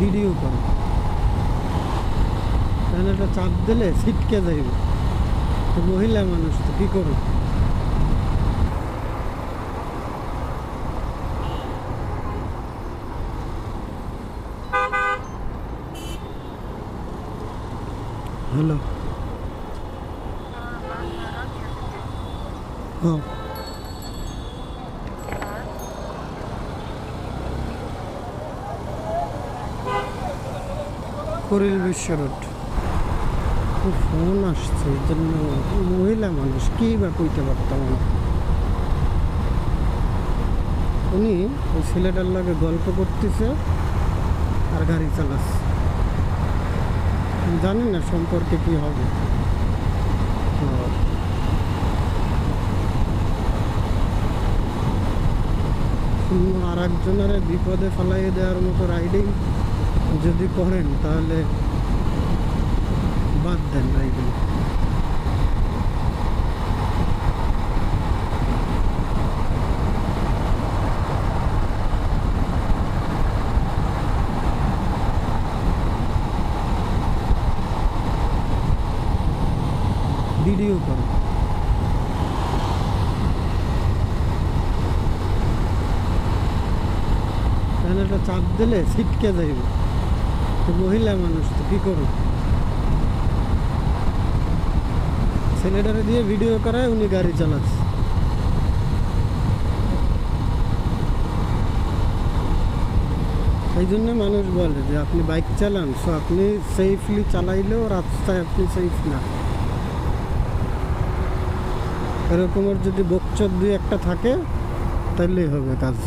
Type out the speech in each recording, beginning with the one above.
Video করো। একটা চাপ দিলে ছিটকে যাইবে। তো মহিলা মানুষ তো কী করো হ্যালো। হ্যাঁ করিল বিশ্ব রোড ফোন আসছে, এই জন্য মহিলা মানুষ, কি বা কইতে পারতাম উনি ওই ছেলেটার লাগে গল্প করতেছে আর গাড়ি চালাচ্ছে। জানি না সম্পর্কে কি হবে? আর একজনের বিপদে ফেলাইয়ে দেওয়ার মতো রাইডিং যদি করেন তাহলে বাদ দেন রাইডিং ভিডিও করো। একটা চাপ দিলে ছিটকে যাইবে। মহিলা মানুষ, তো কী করো ছেলেটারে দিয়ে ভিডিও করায় উনি গাড়ি চালাচ্ছে। এই জন্য মানুষ বলে যে, আপনি বাইক চালান সো আপনি সেফলি চালাইলেও রাস্তায় আপনি সেফ না। এরকমের যদি বকচর দুই একটা থাকে তাহলেই হবে কাজ।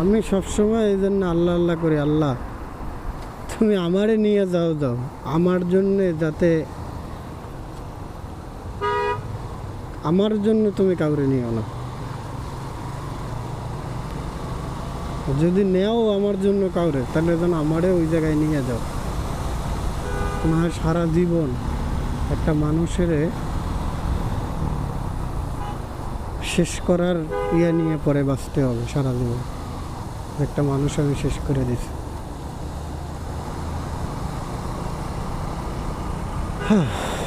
আমি সবসময় এই জন্য আল্লাহ আল্লাহ করি, আল্লাহ, তুমি আমারে নিয়ে যাও যাও। আমার জন্যে যাতে, আমার জন্য তুমি কাউরে নিও না। যদি নেও আমার জন্য কাউরে, তাহলে যেন আমারে ওই জায়গায় নিয়ে যাও। হয় সারা জীবন একটা মানুষের শেষ করার ইয়ে নিয়ে পরে বাঁচতে হবে সারা জীবন। একটা মানুষ আমি শেষ করে দিছি। হ্যাঁ।